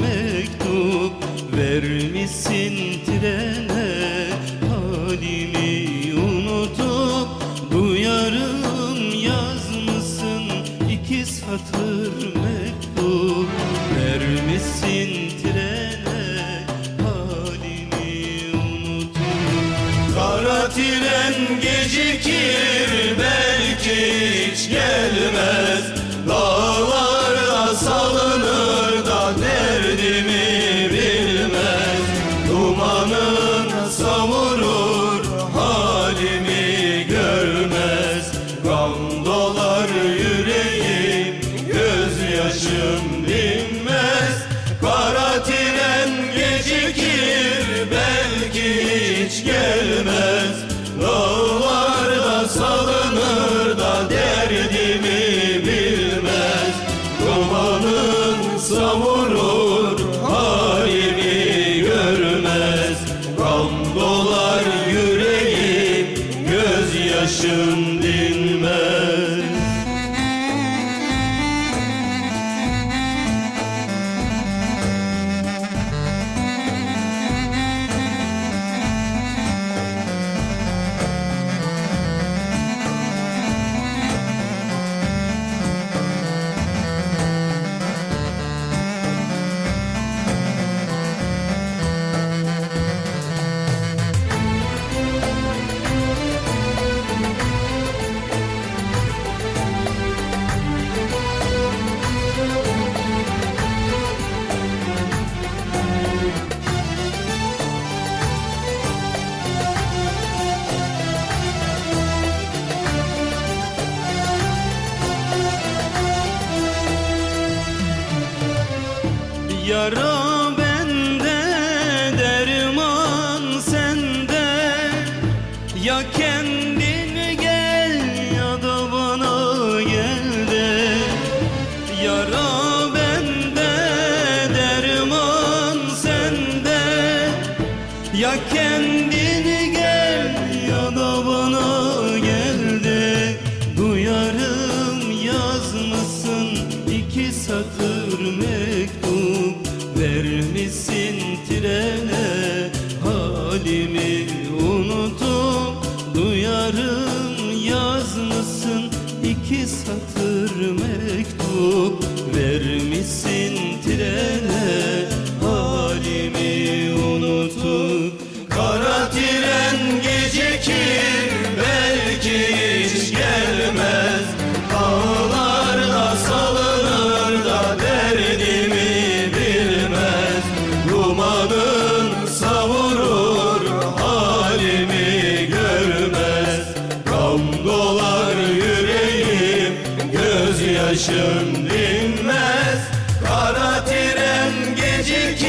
mektup Vermişsin trene. Halimi unutup Duyarım yazmışsın. İki satır mektup Vermişsin trene. Halimi unutup Kara tren gecikir belki hiç gelmez Salınır da derdimi Yara Vermişsin trene halimi unutup Duyarım yazmışsın iki satır mektup. Vermişsin trene halimi unutup Kara tren gecikir gözyaşım dinmez Kara tren gecikir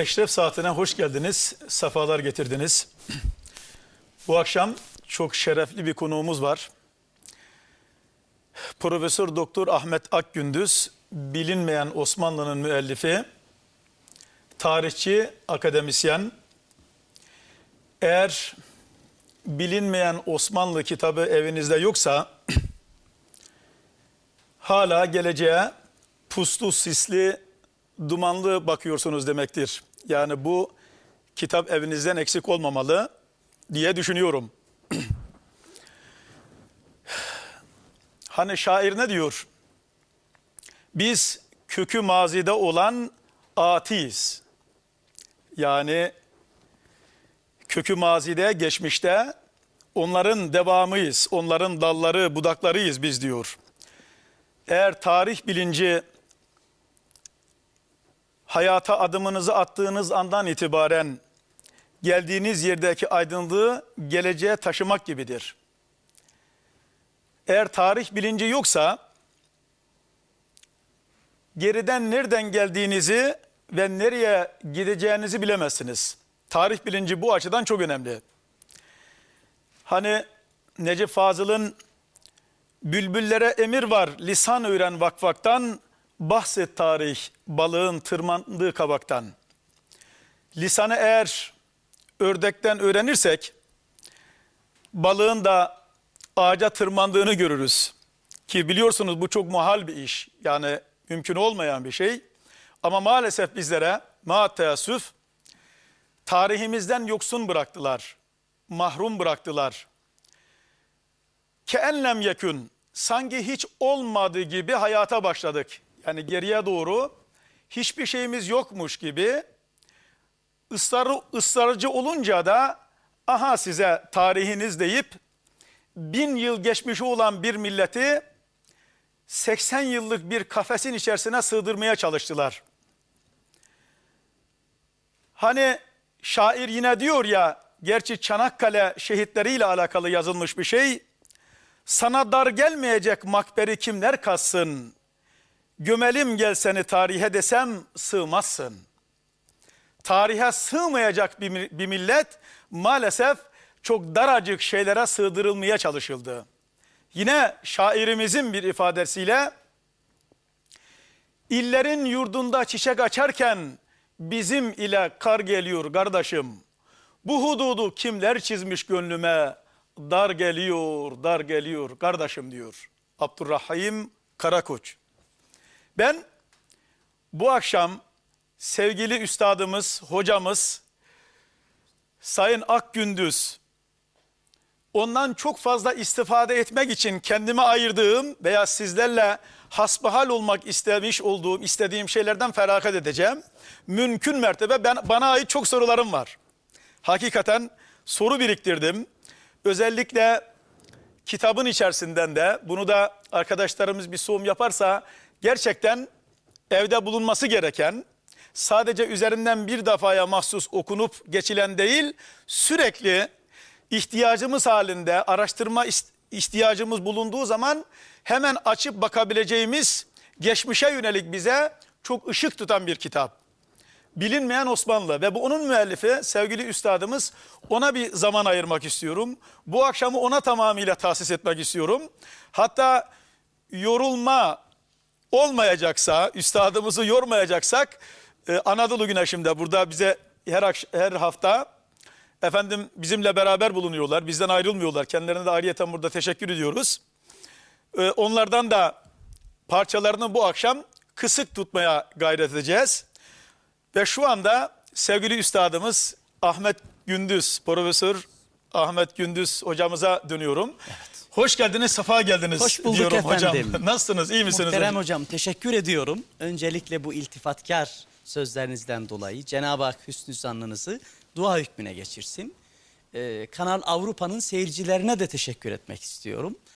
Eşref Saati'ne hoş geldiniz, sefalar getirdiniz. Bu akşam çok şerefli bir konuğumuz var. Profesör Doktor Ahmet Akgündüz, bilinmeyen Osmanlı'nın müellifi, tarihçi, akademisyen. Eğer bilinmeyen Osmanlı kitabı evinizde yoksa, hala geleceğe puslu, sisli, dumanlı bakıyorsunuz demektir. Yani bu kitap evinizden eksik olmamalı diye düşünüyorum. hani şair ne diyor? Biz kökü mazide olan atiyiz. Yani kökü mazide, geçmişte onların devamıyız, onların dalları, budaklarıyız biz diyor. Eğer tarih bilinci hayata adımınızı attığınız andan itibaren geldiğiniz yerdeki aydınlığı geleceğe taşımak gibidir. Eğer tarih bilinci yoksa geriden nereden geldiğinizi ve nereye gideceğinizi bilemezsiniz. Tarih bilinci bu açıdan çok önemli. Hani Necip Fazıl'ın Bülbüllere emir var lisan öğren vakvaktan, bahset tarih balığın tırmandığı kabaktan. Lisanı eğer ördekten öğrenirsek, balığın da ağaca tırmandığını görürüz. Ki biliyorsunuz bu çok muhal bir iş. Yani mümkün olmayan bir şey. Ama maalesef bizlere ma teessüf tarihimizden yoksun bıraktılar. Mahrum bıraktılar. Keenlem yekün sanki hiç olmadığı gibi hayata başladık. Yani geriye doğru hiçbir şeyimiz yokmuş gibi ısrarı, ısrarcı olunca da aha size tarihiniz deyip bin yıl geçmişi olan bir milleti 80 yıllık bir kafesin içerisine sığdırmaya çalıştılar. Hani şair yine diyor ya, gerçi Çanakkale şehitleriyle alakalı yazılmış bir şey. Sana dar gelmeyecek makberi kimler kassın? Gömelim gel seni tarihe desem sığmazsın. Tarihe sığmayacak bir, bir millet maalesef çok daracık şeylere sığdırılmaya çalışıldı. Yine şairimizin bir ifadesiyle illerin yurdunda çiçek açarken bizim ile kar geliyor kardeşim. Bu hududu kimler çizmiş gönlüme? Dar geliyor, dar geliyor kardeşim diyor. Abdurrahim Karakoç. Ben bu akşam sevgili üstadımız, hocamız Sayın Akgündüz ondan çok fazla istifade etmek için kendime ayırdığım veya sizlerle hasbihal olmak istemiş olduğum, istediğim şeylerden feragat edeceğim. Mümkün mertebe ben, bana ait çok sorularım var. Hakikaten soru biriktirdim. Özellikle kitabın içerisinden de bunu da arkadaşlarımız bir sunum yaparsa gerçekten evde bulunması gereken sadece üzerinden bir defaya mahsus okunup geçilen değil sürekli ihtiyacımız halinde araştırma ihtiyacımız bulunduğu zaman hemen açıp bakabileceğimiz geçmişe yönelik bize çok ışık tutan bir kitap. Bilinmeyen Osmanlı ve bu onun müellifi sevgili üstadımız ona bir zaman ayırmak istiyorum. Bu akşamı ona tamamıyla tahsis etmek istiyorum. Hatta yorulma olmayacaksa, üstadımızı yormayacaksak e, Anadolu Güneşi'nde burada bize her her hafta efendim bizimle beraber bulunuyorlar. Bizden ayrılmıyorlar. Kendilerine de ayrıyeten burada teşekkür ediyoruz. E, onlardan da parçalarını bu akşam kısık tutmaya gayret edeceğiz. Ve şu anda sevgili üstadımız Ahmet Gündüz, Profesör Ahmet Gündüz hocamıza dönüyorum. Hoş geldiniz, sefa geldiniz Hoş bulduk diyorum efendim. hocam. Nasılsınız, iyi misiniz? Muhterem hocam? hocam teşekkür ediyorum. Öncelikle bu iltifatkar sözlerinizden dolayı Cenab-ı Hak hüsnü zannınızı dua hükmüne geçirsin. Ee, Kanal Avrupa'nın seyircilerine de teşekkür etmek istiyorum.